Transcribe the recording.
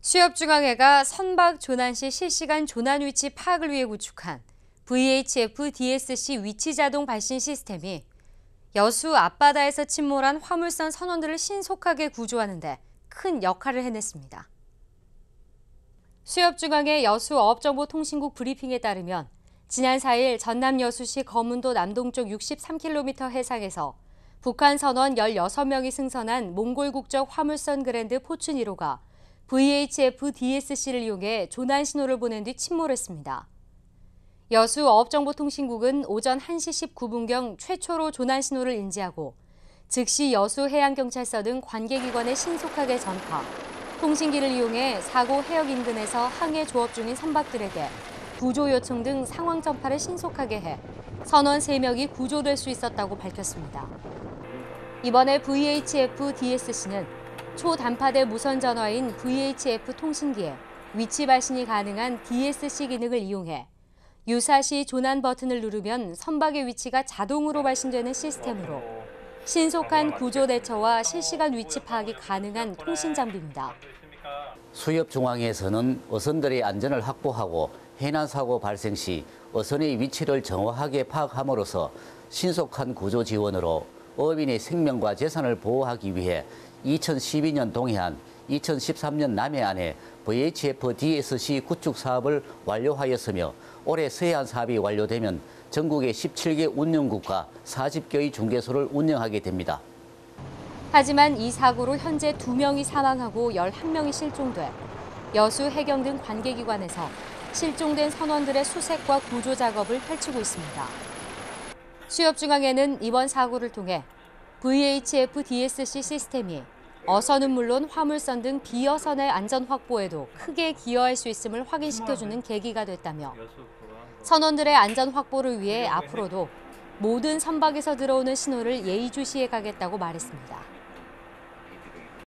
수협중앙회가 선박 조난 시 실시간 조난 위치 파악을 위해 구축한 VHF DSC 위치 자동 발신 시스템이 여수 앞바다에서 침몰한 화물선 선원들을 신속하게 구조하는 데 큰 역할을 해냈습니다. 수협중앙회 여수어업정보통신국 브리핑에 따르면 지난 4일 전남 여수시 거문도 남동쪽 63km 해상에서 북한 선원 16명이 승선한 몽골 국적 화물선 그랜드 포춘 1호가 VHF DSC를 이용해 조난 신호를 보낸 뒤 침몰했습니다. 여수 어업정보통신국은 오전 1시 19분경 최초로 조난 신호를 인지하고 즉시 여수 해양경찰서 등 관계기관에 신속하게 전파, 통신기를 이용해 사고 해역 인근에서 항해 조업 중인 선박들에게 구조 요청 등 상황 전파를 신속하게 해 선원 3명이 구조될 수 있었다고 밝혔습니다. 이번에 VHF DSC는 초단파대 무선 전화인 VHF 통신기에 위치 발신이 가능한 DSC 기능을 이용해 유사시 조난 버튼을 누르면 선박의 위치가 자동으로 발신되는 시스템으로 신속한 구조 대처와 실시간 위치 파악이 가능한 통신 장비입니다. 수협 중앙에서는 어선들의 안전을 확보하고 해난 사고 발생 시 어선의 위치를 정확하게 파악함으로써 신속한 구조 지원으로 어민의 생명과 재산을 보호하기 위해 2012년 동해안, 2013년 남해안에 VHF DSC 구축 사업을 완료하였으며 올해 서해안 사업이 완료되면 전국의 17개 운영국과 40개의 중개소를 운영하게 됩니다. 하지만 이 사고로 현재 2명이 사망하고 11명이 실종돼 여수 해경 등 관계기관에서 실종된 선원들의 수색과 구조 작업을 펼치고 있습니다. 수협중앙에는 이번 사고를 통해 VHF DSC 시스템이 어선은 물론 화물선 등 비어선의 안전 확보에도 크게 기여할 수 있음을 확인시켜주는 계기가 됐다며 선원들의 안전 확보를 위해 앞으로도 모든 선박에서 들어오는 신호를 예의주시해 가겠다고 말했습니다.